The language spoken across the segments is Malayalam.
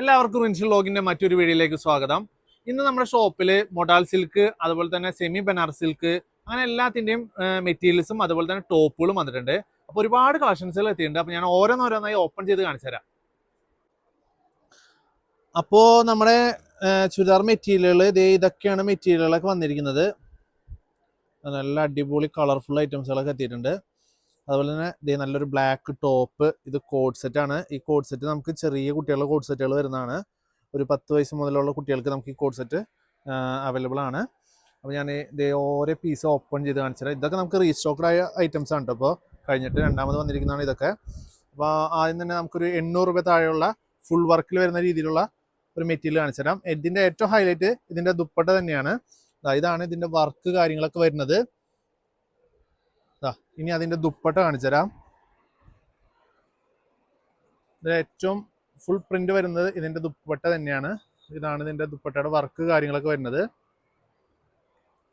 എല്ലാവർക്കും റിൻഷൽ ലോഗിന്റെ മറ്റൊരു വീഡിയോയിലേക്ക് സ്വാഗതം. ഇന്ന് നമ്മുടെ ഷോപ്പിൽ മൊഡാൽ സിൽക്ക് അതുപോലെ തന്നെ സെമി ബനാർ സിൽക്ക് അങ്ങനെ എല്ലാത്തിന്റെയും മെറ്റീരിയൽസും അതുപോലെ തന്നെ ടോപ്പുകളും വന്നിട്ടുണ്ട്. അപ്പോൾ ഒരുപാട് കളക്ഷൻസുകൾ എത്തിയിട്ടുണ്ട്. അപ്പോൾ ഞാൻ ഓരോന്നോരോന്നായി ഓപ്പൺ ചെയ്ത് കാണിച്ചു തരാം. അപ്പോൾ നമ്മുടെ ചുരിദാർ മെറ്റീരിയലുകൾ ഇതേ ഇതൊക്കെയാണ് മെറ്റീരിയലുകളൊക്കെ വന്നിരിക്കുന്നത്. നല്ല അടിപൊളി കളർഫുൾ ഐറ്റംസുകളൊക്കെ എത്തിയിട്ടുണ്ട്. അതുപോലെ തന്നെ ഇതേ നല്ലൊരു ബ്ലാക്ക് ടോപ്പ് ഇത് കോഡ് ആണ്. ഈ കോഡ് സെറ്റ് നമുക്ക് ചെറിയ കുട്ടികളുടെ കോഡ് സെറ്റുകൾ വരുന്നതാണ്. ഒരു പത്ത് വയസ്സ് മുതലുള്ള കുട്ടികൾക്ക് നമുക്ക് ഈ കോഡ് സെറ്റ് അവൈലബിൾ ആണ്. അപ്പോൾ ഞാൻ ഇതേ ഓരോ പീസ് ഓപ്പൺ ചെയ്ത് കാണിച്ചുതരാം ഇതൊക്കെ നമുക്ക് റീസ്റ്റോക്ക്ഡ് ആയ ഐറ്റംസ് ആണ് കേട്ടോ അപ്പോൾ കഴിഞ്ഞിട്ട് രണ്ടാമത് വന്നിരിക്കുന്നതാണ് ഇതൊക്കെ. അപ്പോൾ ആദ്യം തന്നെ നമുക്കൊരു എണ്ണൂറ് രൂപ താഴെയുള്ള ഫുൾ വർക്കിൽ വരുന്ന രീതിയിലുള്ള ഒരു മെറ്റീരിയൽ കാണിച്ചു തരാം. ഇതിന്റെ ഏറ്റവും ഹൈലൈറ്റ് ഇതിന്റെ ദുപ്പട്ട തന്നെയാണ്. ഇതാണ് ഇതിന്റെ വർക്ക് കാര്യങ്ങളൊക്കെ വരുന്നത്. ഇനി അതിന്റെ ദുപ്പട്ട കാണിച്ചുതരാം ഏറ്റവും ഫുൾ പ്രിന്റ് വരുന്നത് ഇതിന്റെ ദുപ്പട്ട തന്നെയാണ്. ഇതാണ് ഇതിന്റെ ദുപ്പട്ടയുടെ വർക്ക് കാര്യങ്ങളൊക്കെ വരുന്നത്.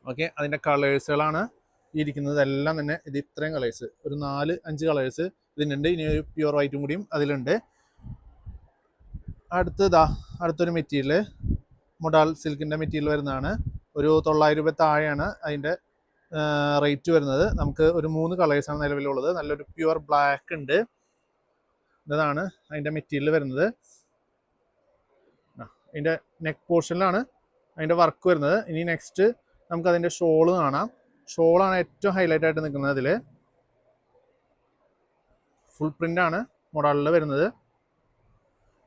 ഓക്കെ അതിന്റെ കളേഴ്സുകളാണ് ഇരിക്കുന്നത്. എല്ലാം തന്നെ ഇത് ഇത്രയും കളേഴ്സ് ഒരു നാല് അഞ്ച് കളേഴ്സ് ഇതിനുണ്ട്. ഇനി ഒരു പ്യുവർ വൈറ്റും കൂടിയും അതിലുണ്ട്. അടുത്തതാ അടുത്തൊരു മെറ്റീരിയൽ മൊഡാൽ സിൽക്കിന്റെ മെറ്റീരിയൽ വരുന്നതാണ്. ഒരു തൊള്ളായിരം രൂപ താഴെയാണ് അതിന്റെ റേറ്റ് വരുന്നത്. നമുക്ക് ഒരു മൂന്ന് കളേഴ്സാണ് നിലവിലുള്ളത്. നല്ലൊരു പ്യുവർ ബ്ലാക്ക് ഉണ്ട്. ഇതാണ് അതിന്റെ മെറ്റീരിയൽ വരുന്നത്. അതിന്റെ നെക്ക് പോർഷനിലാണ് അതിന്റെ വർക്ക് വരുന്നത്. ഇനി നെക്സ്റ്റ് നമുക്ക് അതിന്റെ ഷോൾ കാണാം. ഷോളാണ് ഏറ്റവും ഹൈലൈറ്റ് ആയിട്ട് നിൽക്കുന്നത് അതിൽ ഫുൾ പ്രിന്റ് ആണ് മോഡലിൽ വരുന്നത്.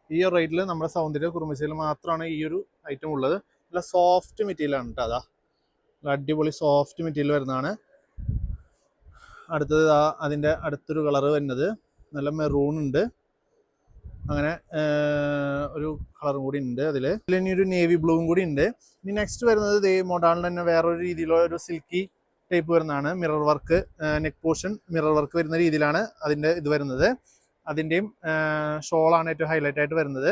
ഈ ഒരു റേറ്റിൽ നമ്മുടെ സൗന്ദര്യ കുറുമശയിൽ മാത്രമാണ് ഈ ഒരു ഐറ്റം ഉള്ളത്. നല്ല സോഫ്റ്റ് മെറ്റീരിയലാണ് കേട്ടോ അതാ. അടിപൊളി സോഫ്റ്റ് മെറ്റീരിയൽ വരുന്നതാണ്. അടുത്തത് ആ അതിന്റെ അടുത്തൊരു കളറ് വരുന്നത്. നല്ല മെറൂൺ ഉണ്ട്. അങ്ങനെ ഒരു കളറും കൂടി ഉണ്ട് അതിൽ ഇനി ഒരു നേവി ബ്ലൂവും കൂടി ഉണ്ട്. ഇനി നെക്സ്റ്റ് വരുന്നത് ദേ മോഡാളിൽ തന്നെ വേറൊരു രീതിയിലുള്ള ഒരു സിൽക്കി ടൈപ്പ് വരുന്നതാണ്. Mirror work neck portion mirror work വരുന്ന രീതിയിലാണ് അതിന്റെ ഇത് വരുന്നത്. അതിന്റെയും ഷോളാണ് ഏറ്റവും ഹൈലൈറ്റ് ആയിട്ട് വരുന്നത്.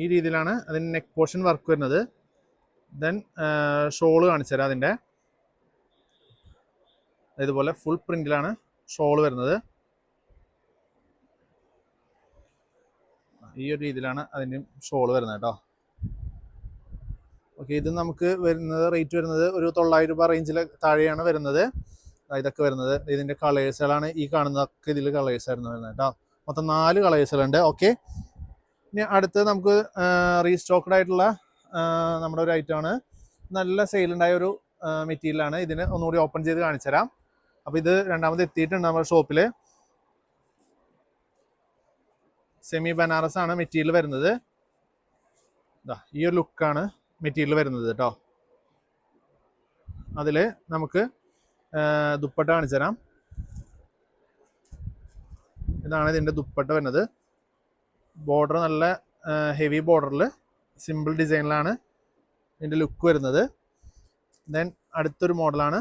ഈ രീതിയിലാണ് അതിന്റെ നെക്ക് പോർഷൻ വർക്ക് വരുന്നത്. ദെൻ ഷോൾ കാണിച്ചു തരാം അതിന്റെ. ഇതുപോലെ ഫുൾ പ്രിന്റിലാണ് ഷോൾ വരുന്നത്. ഈ ഒരു രീതിയിലാണ് അതിന്റെ ഷോൾ വരുന്നത് കേട്ടോ. ഓക്കെ ഇത് നമുക്ക് വരുന്നത് റേറ്റ് വരുന്നത് ഒരു തൊള്ളായിരം രൂപ റേഞ്ചിൽ താഴെയാണ് വരുന്നത്. ഇതൊക്കെ വരുന്നത്. ഇതിന്റെ കളേഴ്സുകളാണ് ഈ കാണുന്നതൊക്കെ ഇതിൽ കളേഴ്സ് ആയിരുന്നു വരുന്നത് കേട്ടോ. മൊത്തം നാല് കളേഴ്സുകളുണ്ട് ഓക്കെ ഇനി അടുത്ത് നമുക്ക് റീസ്റ്റോക്ക്ഡ് ആയിട്ടുള്ള നമ്മുടെ ഒരു ഐറ്റമാണ് നല്ല സെയിലുണ്ടായ ഒരു മെറ്റീരിയലാണ് ഇതിന് ഒന്നുകൂടി ഓപ്പൺ ചെയ്ത് കാണിച്ചു തരാം. അപ്പോൾ ഇത് രണ്ടാമത് എത്തിയിട്ടുണ്ട് നമ്മുടെ ഷോപ്പിൽ സെമി ബനാറസ് ആണ് മെറ്റീരിയൽ വരുന്നത്. ഈ ഒരു ലുക്കാണ് മെറ്റീരിയൽ വരുന്നത് കേട്ടോ അതിൽ നമുക്ക് ദുപ്പട്ട കാണിച്ചു തരാം. ഇതാണ് ഇതിന്റെ ദുപ്പട്ട വരുന്നത്. ബോർഡർ നല്ല ഹെവി ബോർഡറിൽ സിമ്പിൾ ഡിസൈനിലാണ് ഇതിന്റെ ലുക്ക് വരുന്നത്. ദെൻ അടുത്തൊരു മോഡലാണ്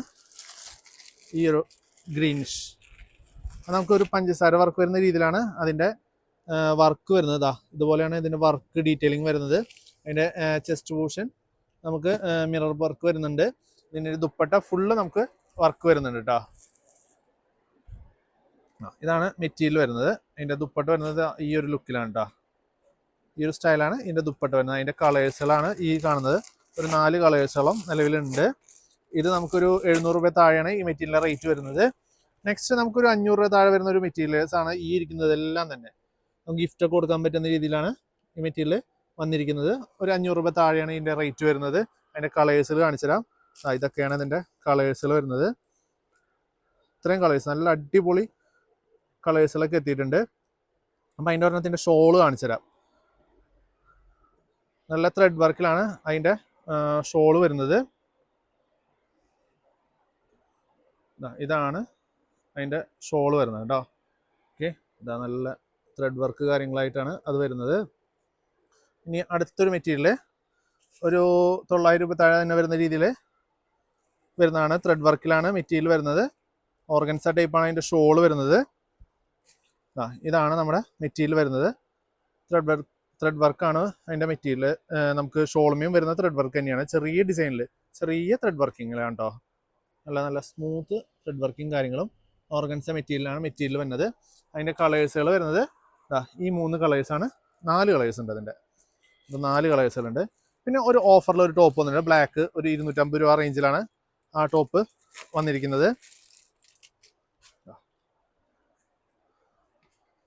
ഈ ഒരു ഗ്രീനിഷ് അത് നമുക്കൊരു പഞ്ചസാര വർക്ക് വരുന്ന രീതിയിലാണ് അതിന്റെ വർക്ക് വരുന്നത് ദാ. ഇതുപോലെയാണ് ഇതിന്റെ വർക്ക് ഡീറ്റെയിലിംഗ് വരുന്നത്. അതിന്റെ ചെസ്റ്റ് പോർഷൻ നമുക്ക് മിറർ വർക്ക് വരുന്നുണ്ട്. ഇതിന്റെ ദുപ്പട്ട ഫുള്ള് നമുക്ക് വർക്ക് വരുന്നുണ്ട് കേട്ടോ ഇതാണ് മെറ്റീരിയൽ വരുന്നത്. അതിന്റെ ദുപ്പട്ട വരുന്നത് ഈ ഒരു ലുക്കിലാണ് കേട്ടോ ഈ ഒരു സ്റ്റൈലാണ് ഇതിന്റെ ദുപ്പട്ട വരുന്നത്. അതിന്റെ കളേഴ്സുകളാണ് ഈ കാണുന്നത്. ഒരു നാല് കളേഴ്സോളം നിലവിലുണ്ട്. ഇത് നമുക്കൊരു എഴുന്നൂറ് രൂപ താഴെയാണ് ഈ മെറ്റീരിയലിന്റെ റേറ്റ് വരുന്നത്. നെക്സ്റ്റ് നമുക്കൊരു അഞ്ഞൂറ് രൂപ താഴെ വരുന്ന ഒരു മെറ്റീരിയൽസ് ആണ് ഈ ഇരിക്കുന്നതെല്ലാം തന്നെ. നമുക്ക് ഗിഫ്റ്റ് ഒക്കെ കൊടുക്കാൻ പറ്റുന്ന രീതിയിലാണ് ഈ മെറ്റീരിയൽ വന്നിരിക്കുന്നത്. ഒരു അഞ്ഞൂറ് രൂപ താഴെയാണ് ഇതിന്റെ റേറ്റ് വരുന്നത്. അതിന്റെ കളേഴ്സുകൾ കാണിച്ചു തരാം. ഇതൊക്കെയാണ് ഇതിന്റെ കളേഴ്സുകൾ വരുന്നത്. ഇത്രയും കളേഴ്സ് നല്ല അടിപൊളി കളേഴ്സുകളൊക്കെ എത്തിയിട്ടുണ്ട്. അപ്പം അതിന്റെ ഒരെണ്ണത്തിന്റെ ഷോൾ കാണിച്ചു തരാം. നല്ല ത്രെഡ് വർക്കിലാണ് അതിന്റെ ഷോൾ വരുന്നത്. ഇതാണ് അതിന്റെ ഷോൾ വരുന്നത് കേട്ടോ. ഓക്കെ ഇതാ നല്ല ത്രെഡ് വർക്ക് കാര്യങ്ങളായിട്ടാണ് അത് വരുന്നത്. ഇനി അടുത്തൊരു മെറ്റീരിയൽ ഒരു തൊള്ളായിരം രൂപ താഴെ തന്നെ വരുന്ന രീതിയിൽ വരുന്നതാണ് ത്രെഡ് വർക്കിലാണ് മെറ്റീരിയൽ വരുന്നത്. ഓർഗൻസ ടൈപ്പാണ് അതിന്റെ ഷോൾ വരുന്നത്. ആ ഇതാണ് നമ്മുടെ മെറ്റീരിയൽ വരുന്നത്. ത്രെഡ് വർക്ക് ത്രെഡ് വർക്കാണ് അതിന്റെ മെറ്റീരിയൽ നമുക്ക് ഷോളമിയും വരുന്ന ത്രെഡ് വർക്ക് തന്നെയാണ്. ചെറിയ ഡിസൈനിൽ ചെറിയ ത്രെഡ് വർക്കിങ്ങിലാണ് കേട്ടോ. നല്ല നല്ല സ്മൂത്ത് ത്രെഡ് വർക്കിംഗ് കാര്യങ്ങളും ഓർഗൻസ മെറ്റീരിയലാണ് മെറ്റീരിയൽ വരുന്നത്. അതിന്റെ കളേഴ്സുകൾ വരുന്നത് ഈ മൂന്ന് കളേഴ്സാണ് നാല് കളേഴ്സ് ഉണ്ട് അതിന്റെ നാല് കളേഴ്സുകളുണ്ട് പിന്നെ ഒരു ഓഫറിൽ ഒരു ടോപ്പ് വന്നിട്ടുണ്ട്. ബ്ലാക്ക് ഒരു ഇരുന്നൂറ്റമ്പത് രൂപ റേഞ്ചിലാണ് ആ ടോപ്പ് വന്നിരിക്കുന്നത്.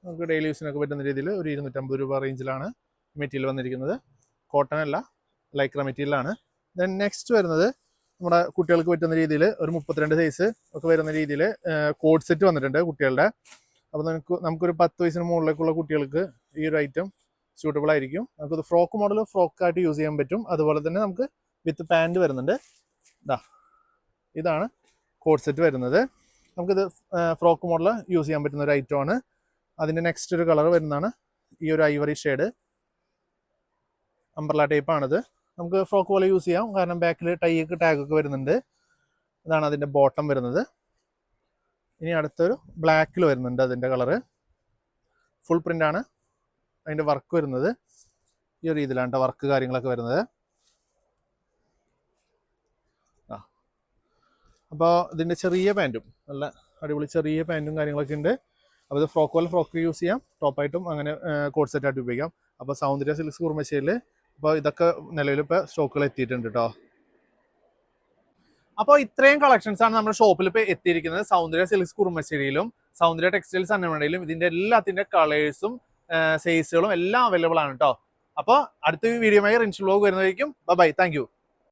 നമുക്ക് ഡെയിലി യൂസിനൊക്കെ പറ്റുന്ന രീതിയിൽ ഒരു ഇരുന്നൂറ്റമ്പത് രൂപ റേഞ്ചിലാണ് മെറ്റീരിയൽ വന്നിരിക്കുന്നത്. കോട്ടൺ അല്ല ലൈക്ര മെറ്റീരിയലാണ് ദെൻ നെക്സ്റ്റ് വരുന്നത് നമ്മുടെ കുട്ടികൾക്ക് പറ്റുന്ന രീതിയിൽ ഒരു മുപ്പത്തിരണ്ട് സൈസ് ഒക്കെ വരുന്ന രീതിയിൽ കോഡ് സെറ്റ് വന്നിട്ടുണ്ട് കുട്ടികളുടെ. അപ്പോൾ നമുക്ക് നമുക്കൊരു പത്ത് വയസ്സിന് മുകളിലേക്കുള്ള കുട്ടികൾക്ക് ഈ ഒരു ഐറ്റം സ്യൂട്ടബിൾ ആയിരിക്കും. നമുക്കത് ഫ്രോക്ക് മോഡൽ ഫ്രോക്ക് ആയിട്ട് യൂസ് ചെയ്യാൻ പറ്റും. അതുപോലെ തന്നെ നമുക്ക് വിത്ത് പാന്റ് വരുന്നുണ്ട്. ഇതാ ഇതാണ് കോഡ് സെറ്റ് വരുന്നത്. നമുക്കിത് ഫ്രോക്ക് മോഡൽ യൂസ് ചെയ്യാൻ പറ്റുന്ന ഒരു ഐറ്റമാണ് അതിന്റെ നെക്സ്റ്റ് ഒരു കളർ വരുന്നതാണ് ഈ ഒരു ഐവറി ഷെയ്ഡ് അംബ്രല ടൈപ്പ് ആണിത്. നമുക്ക് ഫ്രോക്ക് പോലെ യൂസ് ചെയ്യാം. കാരണം ബാക്കിൽ ടൈക്ക് ടാഗൊക്കെ വരുന്നുണ്ട്. ഇതാണ് അതിന്റെ ബോട്ടം വരുന്നത്. ഇനി അടുത്തൊരു ബ്ലാക്കിൽ വരുന്നുണ്ട് അതിന്റെ കളറ് ഫുൾ പ്രിന്റാണ് അതിന്റെ വർക്ക് വരുന്നത്. ഈ ഒരു രീതിയിലാണ് വർക്ക് കാര്യങ്ങളൊക്കെ വരുന്നത്. ആ. അപ്പോൾ ഇതിന്റെ ചെറിയ പാന്റും നല്ല അടിപൊളി ചെറിയ പാന്റും കാര്യങ്ങളൊക്കെ ഉണ്ട്. അപ്പോൾ ഇത് ഫ്രോക്ക് പോലെ ഫ്രോക്ക് യൂസ് ചെയ്യാം. ടോപ്പായിട്ടും അങ്ങനെ കോഡ് സെറ്റായിട്ട് ഉപയോഗിക്കാം. അപ്പോൾ സൗന്ദര്യ സിൽക്സ് കുറുമശ്ശേരിയിൽ അപ്പോൾ ഇതൊക്കെ നിലവിൽ ഇപ്പോൾ സ്റ്റോക്കുകൾ എത്തിയിട്ടുണ്ട് കേട്ടോ അപ്പോൾ ഇത്രയും കളക്ഷൻസ് ആണ് നമ്മുടെ ഷോപ്പിൽ ഇപ്പോൾ എത്തിയിരിക്കുന്നത്. സൗന്ദര്യ സിൽക്സ് കുറുമശ്ശേരിയിലും സൗന്ദര്യ ടെക്സ്റ്റൈൽസ് അന്നമണയിലും ഇതിന്റെ എല്ലാത്തിന്റെ കളേഴ്സും സൈസുകളും എല്ലാം അവൈലബിൾ ആണ് കേട്ടോ അപ്പോൾ അടുത്ത വീഡിയോ ആയി റിൻഷ് വ്ലോഗ് വരുന്നതായിരിക്കും ബൈ താങ്ക് യു